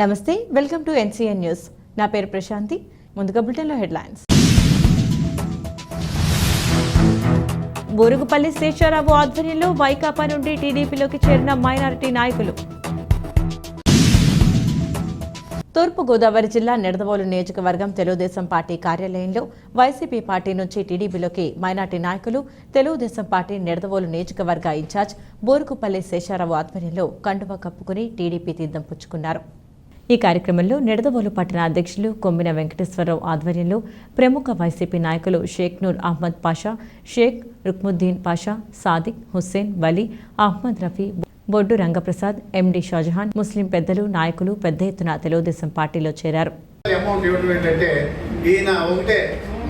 నమస్తే welcome to NCN news. నా పేరు ప్రశాంతి. ముందుగా బులెటిన్లో హెడ్లైన్స్. బోరుగుపల్లి శేషారావు ఆధ్వర్యంలో వైకాపా నుండి టీడీపీలోకి చేరిన మైనారిటీ నాయకులు. తూర్పుగోదావరి జిల్లా నిడదవోలు నియోజకవర్గం తెలుగుదేశం పార్టీ కార్యాలయంలో వైసీపీ పార్టీ నుంచి టీడీపీలోకి మైనార్టీ నాయకులు తెలుగుదేశం పార్టీ నిడదవోలు నియోజకవర్గ ఇన్ఛార్జ్ బోరుగుపల్లి శేషారావు ఆధ్వర్యంలో కండువా కప్పుకుని టీడీపీ తీర్థం పుచ్చుకున్నారు. ఈ కార్యక్రమంలో నిడదవోలు పట్టణ అధ్యక్షులు కొమ్మిన వెంకటేశ్వరరావు ఆధ్వర్యంలో ప్రముఖ వైసీపీ నాయకులు షేక్ నూర్ అహ్మద్ పాషా షేక్ రుక్ముద్దీన్ పాషా సాదిక్ హుస్సేన్ వలీ అహ్మద్ రఫీ బొడ్డు రంగప్రసాద్ ఎండి షాజహాన్ ముస్లిం పెద్దలు నాయకులు పెద్ద ఎత్తున తెలుగుదేశం పార్టీలో చేరారు.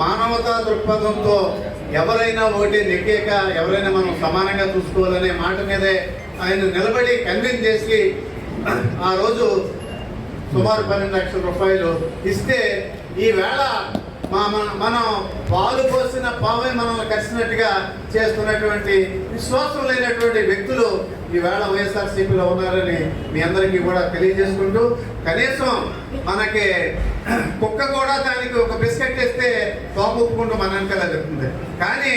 మానవతా దృక్పథంతో ఎవరైనా ఒకటి నెక్కేక ఎవరైనా మనం సమానంగా చూసుకోవాలనే మాట మీదే ఆయన నిలబడి కన్విన్స్ చేసి ఆ రోజు సుమారు పన్నెండు లక్షల రూపాయలు ఇస్తే ఈవేళ మా మన- మనం పాలు పోసిన పామే మనల్ని కలిసినట్టుగా చేస్తున్నటువంటి విశ్వాసం లేనటువంటి వ్యక్తులు ఈవేళ వైఎస్ఆర్సీపీలో ఉన్నారని మీ అందరికీ కూడా తెలియజేసుకుంటూ కనీసం మనకి కుక్క కూడా దానికి ఒక బిస్కెట్ ఇస్తే తోపుకుంటూ మన వెనకాల చెప్తుంది కానీ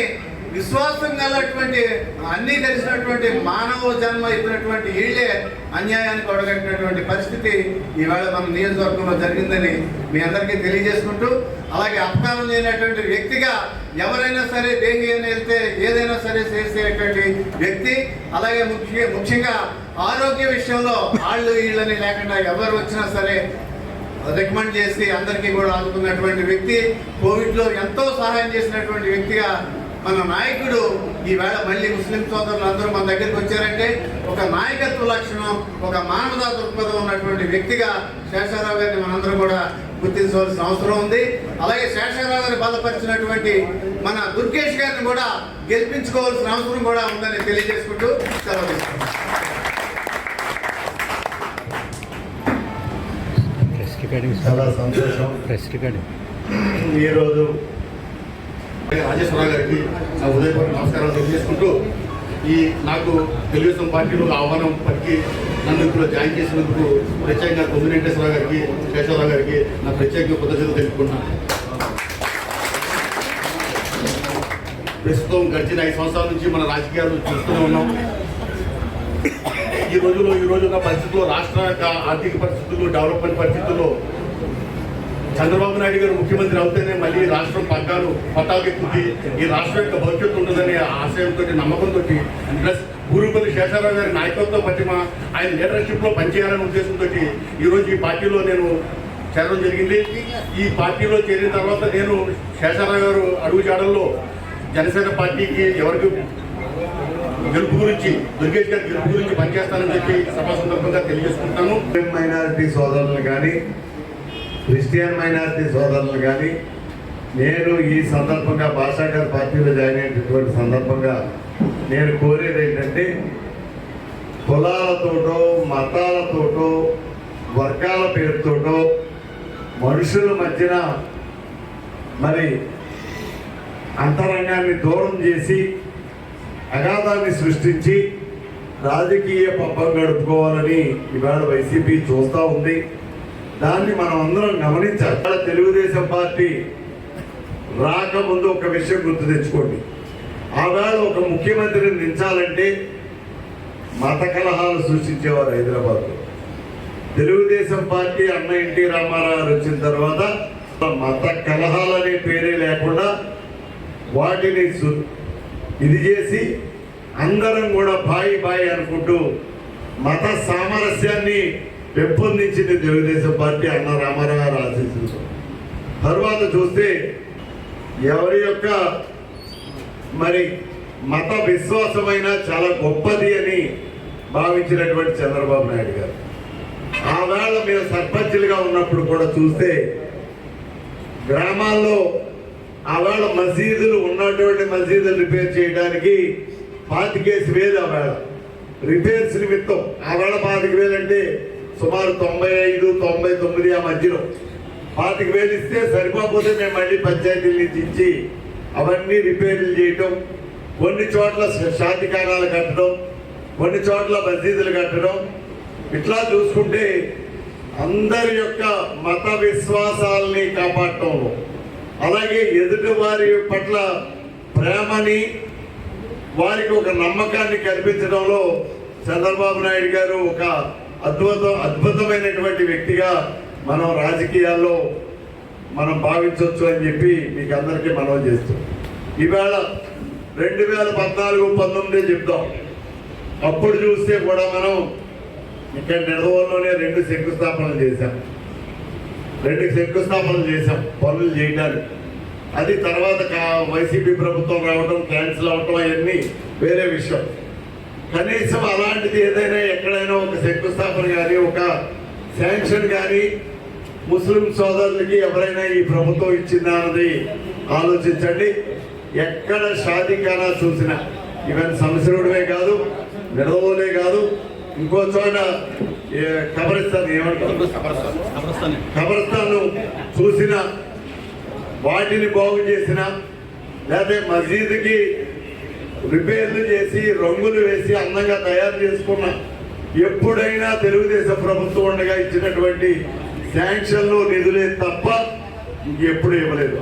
విశ్వాసం గలటువంటి అన్నీ తెలిసినటువంటి మానవ జన్మ ఇచ్చినటువంటి వీళ్ళే అన్యాయానికి ఒడగట్టినటువంటి పరిస్థితి ఈవేళ మన నియోజకవర్గంలో జరిగిందని మీ అందరికీ తెలియజేసుకుంటూ అలాగే అపకారం చేయనటువంటి వ్యక్తిగా ఎవరైనా సరే దేని అని వెళ్తే ఏదైనా సరే చేసేటువంటి వ్యక్తి అలాగే ముఖ్య ముఖ్యంగా ఆరోగ్య విషయంలో వాళ్ళు వీళ్ళని లేకుండా ఎవరు వచ్చినా సరే రికమెండ్ చేసి అందరికీ కూడా ఆదుకున్నటువంటి వ్యక్తి కోవిడ్లో ఎంతో సహాయం చేసినటువంటి వ్యక్తిగా మన నాయకుడు ఈవేళ మళ్ళీ ముస్లిం సోదరులు అందరూ మన దగ్గరికి వచ్చారంటే ఒక నాయకత్వ లక్షణం ఒక మానవతా దృక్పథం ఉన్నటువంటి వ్యక్తిగా శేషారావు గారిని మనందరం కూడా గుర్తించవలసిన అవసరం ఉంది. అలాగే శేషారావు గారిని బలపరిచినటువంటి మన దుర్గేష్ గారిని కూడా గెలిపించుకోవాల్సిన అవసరం కూడా ఉందని తెలియజేసుకుంటూ సెలవు చాలా సంతోషం. ప్రెస్ రికార్డింగ్ రాజేశ్వరరావు గారికి నా ఉదయపూర్వక నమస్కారాలు తెలియజేసుకుంటూ ఈ నాకు తెలుగుదేశం పార్టీలో ఆహ్వానం పట్టి నన్ను ఇప్పుడు జాయిన్ చేసినందుకు ప్రత్యేకంగా తొమ్మిది వెంకటేశ్వరరావు గారికి శేషారావు గారికి నా ప్రత్యేక కృతజ్ఞతలు తెలుపుకున్నాను ప్రస్తుతం గడిచిన ఐదు సంవత్సరాల నుంచి మన రాజకీయాలు చూస్తూనే ఉన్నాం. ఈ రోజులో ఈ రోజు పరిస్థితుల్లో రాష్ట్ర యొక్క ఆర్థిక పరిస్థితులు డెవలప్మెంట్ పరిస్థితుల్లో చంద్రబాబు నాయుడు గారు ముఖ్యమంత్రి అవుతేనే మళ్ళీ రాష్ట్రం పగ్గాలు పట్టాలకెక్కుతుంది ఈ రాష్ట్రం యొక్క భవిష్యత్తు ఉంటుందనే ఆశయంతో నమ్మకంతో ప్లస్ గురుపతి శేషారావు గారి నాయకత్వ పట్టిమ ఆయన లీడర్షిప్లో పనిచేయాలనే ఉద్దేశంతో ఈ రోజు ఈ పార్టీలో నేను చేరడం జరిగింది. ఈ పార్టీలో చేరిన తర్వాత నేను శేషారావు గారు అడుగుజాడల్లో జనసేన పార్టీకి ఎవరికి గెలుపు గురించి దుర్గేష్ గారి గెలుపు గురించి పనిచేస్తానని చెప్పి సభా సందర్భంగా తెలియజేసుకుంటాను. మైనారిటీ సోదరులు కానీ క్రిస్టియన్ మైనారిటీ సోదరులు కానీ నేను ఈ సందర్భంగా భాషా గారి పార్టీలో జాయిన్ అయినటువంటి సందర్భంగా నేను కోరేది ఏంటంటే కులాలతోటో మతాలతోటో వర్గాల పేరుతోటో మనుషుల మధ్యన మరి అంతరంగాన్ని దూరం చేసి అగాధాన్ని సృష్టించి రాజకీయ పబ్బం గడుపుకోవాలని ఈవేళ వైసీపీ చూస్తూ ఉంది. దాన్ని మనం అందరం గమనించాలి. తెలుగుదేశం పార్టీ రాకముందు ఒక విషయం గుర్తు తెచ్చుకోండి. ఆవేళ ఒక ముఖ్యమంత్రిని దించాలంటే మత కలహాలు సృష్టించేవారు హైదరాబాద్లో. తెలుగుదేశం పార్టీ అన్న ఎన్టీ రామారావు వచ్చిన తర్వాత మత కలహాలనే పేరే లేకుండా వాటిని సు- ఇది చేసి అందరం కూడా బాయి బాయి అనుకుంటూ మత సామరస్యాన్ని పెంపొందించింది తెలుగుదేశం పార్టీ అన్న రామారావు గారు ఆశీస్సులతో తర్వాత చూస్తే ఎవరి యొక్క మరి మత విశ్వాసమైన చాలా గొప్పది అని భావించినటువంటి చంద్రబాబు నాయుడు గారు. ఆ వేళ మేము సర్పంచులుగా ఉన్నప్పుడు కూడా చూస్తే గ్రామాల్లో ఆవేళ మసీదులు ఉన్నటువంటి మసీదులు రిపేర్ చేయడానికి పాతికేసి వేలు ఆవేళ రిపేర్స్ నిమిత్తం. ఆవేళ పాతిక వేలు అంటే సుమారు తొంభై ఐదు తొంభై తొమ్మిది ఆ మధ్యలో. పాతిక వేలు ఇస్తే సరిపోతే మేము మళ్ళీ పంచాయతీల నుంచి ఇచ్చి అవన్నీ రిపేర్లు చేయటం కొన్ని చోట్ల శాంతికారాలు కట్టడం కొన్ని చోట్ల మసీదులు కట్టడం. ఇట్లా చూసుకుంటే అందరి యొక్క మత విశ్వాసాలని కాపాడటంలో. అలాగే ఎదుటి వారి పట్ల ప్రేమని వారికి ఒక నమ్మకాన్ని కల్పించడంలో చంద్రబాబు నాయుడు గారు ఒక అద్భుతం అద్భుతమైనటువంటి వ్యక్తిగా మనం రాజకీయాల్లో మనం భావించవచ్చు అని చెప్పి మీకు అందరికీ మనం చేస్తాం. ఈవేళ రెండు వేల పద్నాలుగు పంతొమ్మిది చెప్తాం అప్పుడు చూస్తే కూడా మనం ఇక్కడ నిడదవోలులోనే రెండు శంకుస్థాపనలు చేశాం. రెండు శంకుస్థాపనలు చేశాం పనులు చేయడానికి. అది తర్వాత వైసీపీ ప్రభుత్వం రావడం క్యాన్సిల్ అవటం అవన్నీ వేరే విషయం. కనీసం అలాంటిది ఏదైనా ఎక్కడైనా ఒక శంకుస్థాపన కానీ ఒక శాంక్షన్ కానీ ముస్లిం సోదరులకి ఎవరైనా ఈ ప్రభుత్వం ఇచ్చిందా అన్నది ఆలోచించండి. ఎక్కడ షాదీఖానా చూసినా ఈవెన్ సంవత్సరుడే కాదు నిడవలే కాదు ఇంకో చోట కబరిస్తాన్ ఏమంటారు? కబరస్థాన్. చూసిన వాటిని బాగు చేసిన లేకపోతే మసీదుకి రిపేర్లు చేసి రంగులు వేసి అందంగా తయారు చేసుకున్న ఎప్పుడైనా తెలుగుదేశం ప్రభుత్వం ఉండగా ఇచ్చినటువంటి శాంక్షన్లు నిధులే తప్ప ఇంకెప్పుడు ఇవ్వలేదు.